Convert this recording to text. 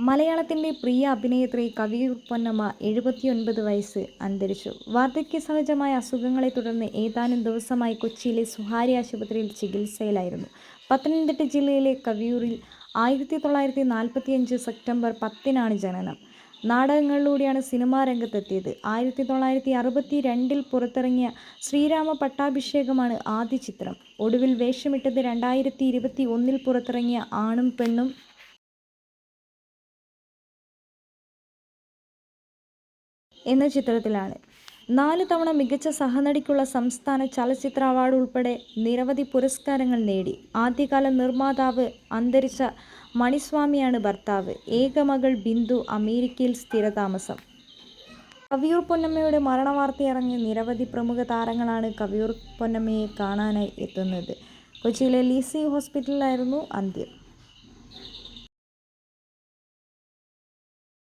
മലയാളത്തിന്റെ പ്രിയ അഭിനേത്രി കവിയൂർ എഴുപത്തിയൊൻപത് വയസ്സ് അന്തരിച്ചു. വാർദ്ധക്യ സഹജമായ അസുഖങ്ങളെ തുടർന്ന് ഏതാനും ദിവസമായി കൊച്ചിയിലെ സ്വകാര്യ ആശുപത്രിയിൽ ചികിത്സയിലായിരുന്നു. പത്തനംതിട്ട ജില്ലയിലെ കവിയൂരിൽ ആയിരത്തി തൊള്ളായിരത്തി നാൽപ്പത്തിയഞ്ച് സെപ്റ്റംബർ പത്തിനാണ് ജനനം. നാടകങ്ങളിലൂടെയാണ് സിനിമാ രംഗത്തെത്തിയത്. ആയിരത്തി തൊള്ളായിരത്തി അറുപത്തി രണ്ടിൽ പുറത്തിറങ്ങിയ ശ്രീരാമ പട്ടാഭിഷേകമാണ് ആദ്യ ചിത്രം. ഒടുവിൽ വേഷമിട്ടത് രണ്ടായിരത്തി ഇരുപത്തി ഒന്നിൽ പുറത്തിറങ്ങിയ ആണും പെണ്ണും എന്ന ചിത്രത്തിലാണ്. നാല് തവണ മികച്ച സഹനടിക്കുള്ള സംസ്ഥാന ചലച്ചിത്ര അവാർഡ് ഉൾപ്പെടെ നിരവധി പുരസ്കാരങ്ങൾ നേടി. ആദ്യകാല നിർമ്മാതാവ് അന്തരിച്ച മണിസ്വാമിയാണ് ഭർത്താവ്. ഏകമകൾ ബിന്ദു അമേരിക്കയിൽ സ്ഥിരതാമസം. കവിയൂർ പൊന്നമ്മയുടെ മരണവാർത്തയറിഞ്ഞ് നിരവധി പ്രമുഖ താരങ്ങളാണ് കവിയൂർ പൊന്നമ്മയെ കാണാനായി എത്തുന്നത്. കൊച്ചിയിലെ ലീസി ഹോസ്പിറ്റലിലായിരുന്നു അന്ത്യം.